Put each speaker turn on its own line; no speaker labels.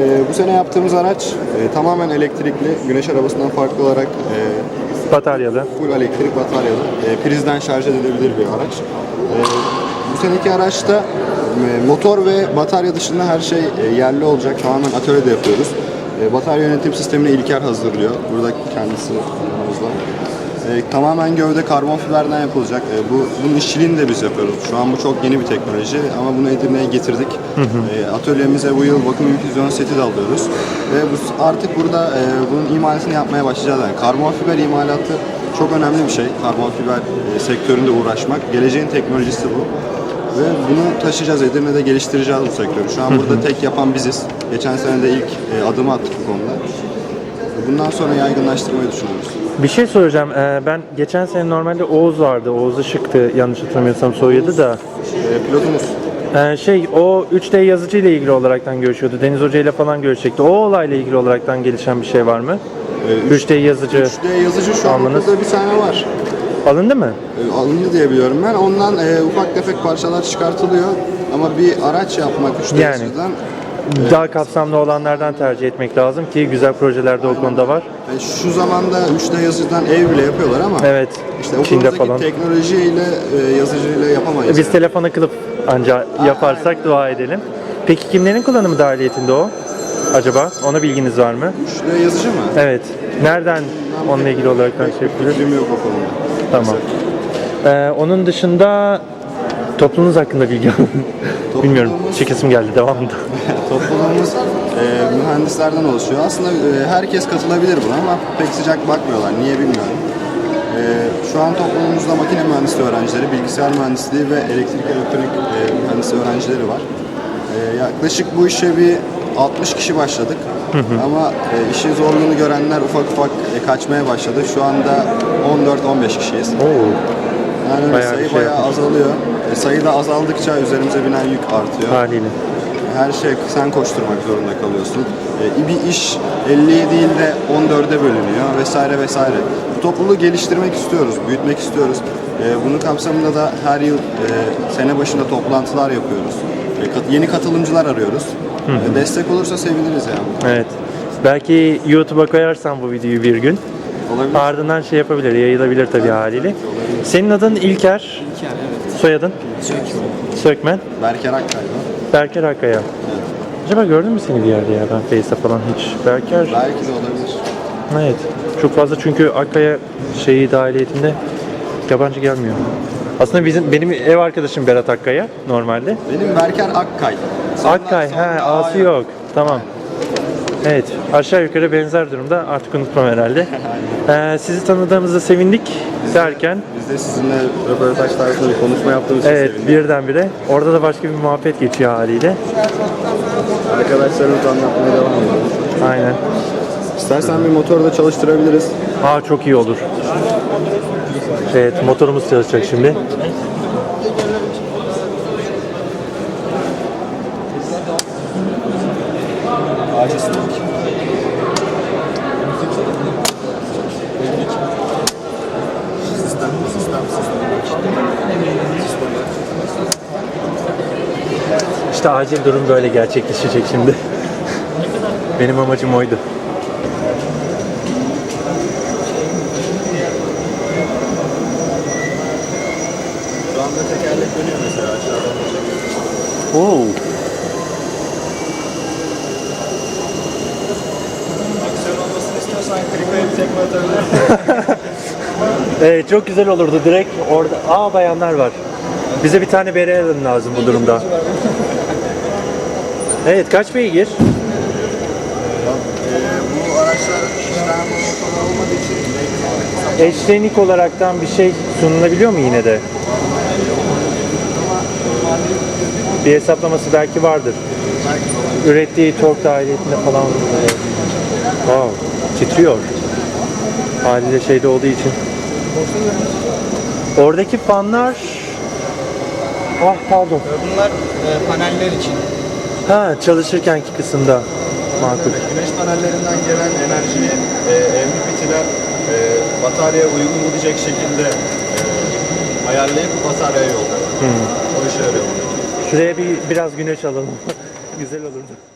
e, bu sene yaptığımız araç e, tamamen elektrikli. Güneş arabasından farklı olarak e,
Bataryalı.
full elektrik bataryalı. E, prizden şarj edilebilir bir araç. E, bu seneki araçta e, motor ve batarya dışında her şey e, yerli olacak. Tamamen atölyede yapıyoruz. E, batarya yönetim sistemini İlker hazırlıyor. Burada kendisi yanımızda. E, tamamen gövde karbon fiberden yapılacak. E, bu bunun işçiliğini de biz yapıyoruz. Şu an bu çok yeni bir teknoloji ama bunu Edirne'ye getirdik. E, atölyemize bu yıl vakum infüzyon seti de alıyoruz. Ve bu, artık burada e, bunun imalatını yapmaya başlayacağız. Yani karbon fiber imalatı çok önemli bir şey. Karbon fiber e, sektöründe uğraşmak. Geleceğin teknolojisi bu. Ve bunu taşıyacağız, Edirne'de geliştireceğiz bu sektörü. Şu an burada tek yapan biziz. Geçen sene de ilk e, adımı attık bu konuda. Bundan sonra yaygınlaştırmayı düşünüyoruz.
Bir şey soracağım. Ee, ben geçen sene normalde Oğuz vardı. Oğuz Işık'tı yanlış hatırlamıyorsam soyadı da.
E, pilotumuz
Ee, şey o 3D yazıcı ile ilgili olaraktan görüşüyordu. Deniz Hoca ile falan görüşecekti. O olayla ilgili olaraktan gelişen bir şey var mı?
e,
3D yazıcı
3D yazıcı şu an burada bir tane var.
alındı mı?
E, alındı diye biliyorum ben. Ondan e, ufak tefek parçalar çıkartılıyor. Ama bir araç yapmak 3D
Yani.
yazıcıdan
Daha kapsamlı olanlardan tercih etmek lazım ki güzel projeler de o konuda var.
şu zamanda 3D yazıcıdan ev bile yapıyorlar ama
Evet.
işte
Çin'de
okulumuzdaki
falan.
teknolojiyle e, yazıcıyla yapamayız.
Biz
yani.
telefona kılıp anca yaparsak dua edelim. Peki kimlerin kullanımı dahiliyetinde o? Acaba? Ona bilginiz var mı?
3D yazıcı mı?
Evet. Nereden onunla ilgili olarak şey?
Fikrim yok o konuda.
Tamam. Ee, onun dışında toplumunuz hakkında bilgi alın. Bilmiyorum. Çekesim geldi. Devamında.
Topluluğumuz e, mühendislerden oluşuyor. Aslında e, herkes katılabilir buna ama pek sıcak bakmıyorlar. Niye bilmiyorum. E, şu an toplumumuzda makine mühendisliği öğrencileri, bilgisayar mühendisliği ve elektrik elektronik e, mühendisliği öğrencileri var. E, yaklaşık bu işe bir 60 kişi başladık. Ama e, işin zorluğunu görenler ufak ufak e, kaçmaya başladı. Şu anda 14-15 kişiyiz.
Oo.
Yani
Bayağı
sayı
şey
bayağı
yapmış.
azalıyor. E, sayı da azaldıkça üzerimize binen yük artıyor.
Haliyle.
Her şey sen koşturmak zorunda kalıyorsun. Ee, bir iş 50'ye değil de 14'e bölünüyor vesaire vesaire. Bu topluluğu geliştirmek istiyoruz, büyütmek istiyoruz. Ee, bunun kapsamında da her yıl e, sene başında toplantılar yapıyoruz. E, yeni katılımcılar arıyoruz. E, destek olursa seviniriz yani.
Evet. Belki YouTube'a koyarsan bu videoyu bir gün.
Olabilir.
Ardından şey yapabilir, yayılabilir tabii haliyle. Senin adın İlker.
İlker evet.
Soyadın? Sökmen.
Berker Akkay'da.
Berker Akkaya. Acaba gördün mü seni bir yerde ya? Ben Face'te falan hiç. Berker.
Belki de olabilir.
Evet. Çok fazla çünkü Akkaya şeyi dahiliyetinde yabancı gelmiyor. Aslında bizim benim ev arkadaşım Berat Akkaya normalde.
Benim Berker Akkay. Sonunda-
Akkay, he,
sonunda A
A'sı yok. Tamam. Evet, aşağı yukarı benzer durumda. Artık unutmam herhalde. Ee, sizi tanıdığımızda sevindik derken,
Biz de sizinle röportaj tarzında bir konuşma yaptığımız için
evet birdenbire orada da başka bir muhabbet geçiyor haliyle.
Arkadaşlarımızla anlatmaya devam ediyoruz.
Aynen.
İstersen bir motoru da çalıştırabiliriz.
Aa çok iyi olur. Evet, motorumuz çalışacak şimdi. İşte acil durum böyle gerçekleşecek şimdi. Benim amacım oydu.
Şu anda tekerlek dönüyor mesela aşağıdan.
Oo. Evet çok güzel olurdu direkt orada. Aa bayanlar var. Bize bir tane bere alın lazım bu durumda. Evet kaç beygir?
bu araçlar işlem motoru olmadığı için
Eşlenik olaraktan bir şey sunulabiliyor mu yine de? Bir hesaplaması belki vardır. Ürettiği tork dahiliyetinde falan. Wow, titriyor. Haliyle şeyde olduğu için. Oradaki fanlar... Ah pardon.
Bunlar e, paneller için.
Ha çalışırkenki kısımda. Makul.
güneş panellerinden gelen enerjiyi e, MPPT'ler e, bataryaya uygun olacak şekilde e, ayarlayıp bataryaya yolluyor. O işe yarıyor.
Şuraya bir biraz güneş alalım. Güzel olurdu.